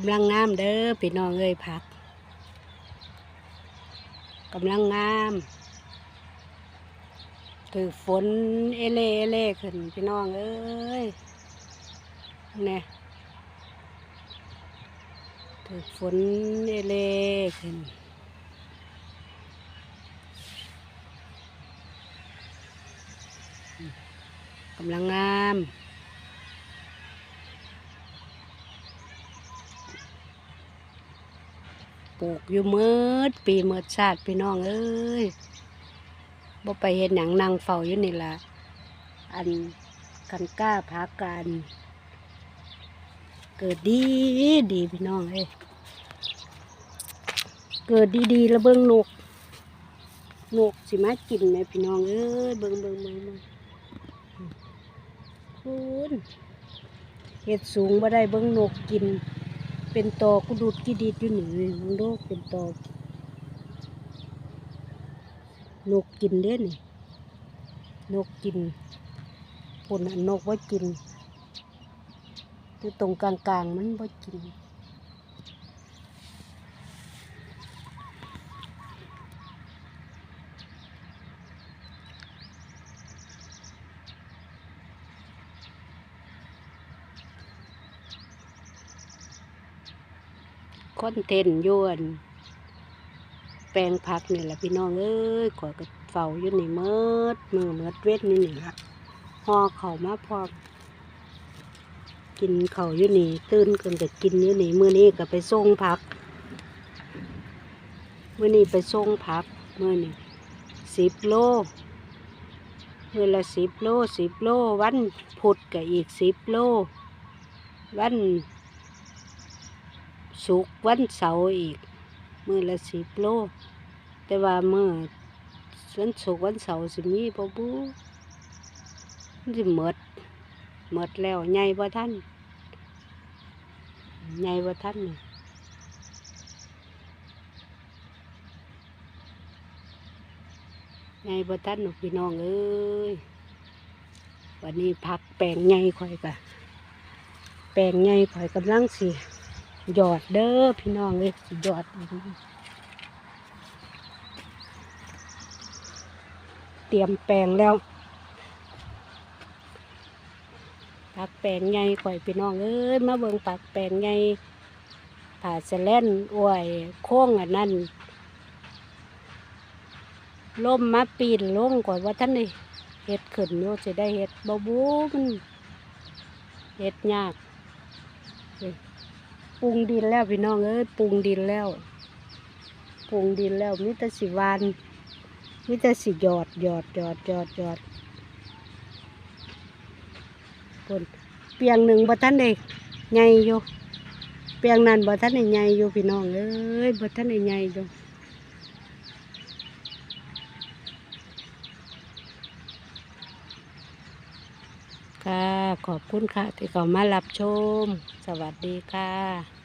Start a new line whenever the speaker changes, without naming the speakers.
กำลังงามเด้อพี่น้องเอ้ยผักกำลังงามถือฝนเอเล่เอเล่ขึ้นพี่น้องเอ้ยเนี่ยถือฝนเอเล่ขึ้นกำลังงาม ปลูกอยู่มืดปีมืดชาติพี่น้องเอ้ยบ่ไปเห็นหนังนางเฝ้าอยู่นี่ละอันกันกล้าพักกันเกิดดีดีพี่น้องเอ้ยเกิดดีๆแล้วเบิ่งนกนกสิมากินไหมพี่น้องเอ้ยเบิ่งเบิ่งเบิ่งเบิ่งคุณเห็ดสูงบ่ได้เบิ่งนกกิน เป็นตอกูดูดกีดีดอยู่นี่มึงดูเป็นตอนกกินเด้นี่นกกินปุ่นนกว่ากินที่ตรงกลางๆมันว่ากิน คอนเทนต์ยวนแปลงผักนี่แหละพี่น้องเอ้ยขอยก็เฝ้าอยู่นี่เมิดมือเมิดเวทนี่นี่ละพอเขามาพอกินเขาอยู่นี่ตื่นกันจะกินอยู่นี่มือนี้ก็ไปส่งผักมือนี้ไปส่งผักมือนี้สิบโลมื้อละสิบโลสิบโลวันพุธก็อีกสิบโลวัน สุกวันเสาร์อีก มือละสิบโล แต่ว่ามือวันศุกวันเสาร์สิมีบ่บูมันสิหมดหมดแล้วใหญ่บ่ท่านใหญ่บ่ท่านนี่ใหญ่บ่ท่านหนูพี่น้องเอ้ยวันนี้พักแปลงใหญ่ข่อยกะแปลงใหญ่ข่อยกำลังสิ ยอดเด้อพี่น้องเลยหยอดเตรียมแปลงแล้วปักแปลงใหญ่ข่อยพี่น้องเอ้ยมาเบิ่งปักแปลงใหญ่ผ่าสะแล่นอวยโค้งอันนั้นล่มมาปีนลงก่อนว่าท่านนี่เห็ดขึ้นโยจะได้เห็ดบบูมันเห็ดยาก ปรุงดินแล้วพี่น้องเอ้ยปรุงดินแล้วปรุงดินแล้วมิตรสิวานมิตรสิหยอดหยอดหยอดหยอดหยอดปนเปียงหนึ่งบัทันได้ใหญ่อยู่เปียงนั้นบัทันได้ใหญ่อยู่พี่น้องเอ้ยบัทันได้ใหญ่อยู่ค่ะ ขอบคุณค่ะ ที่เขามารับชม สวัสดีค่ะ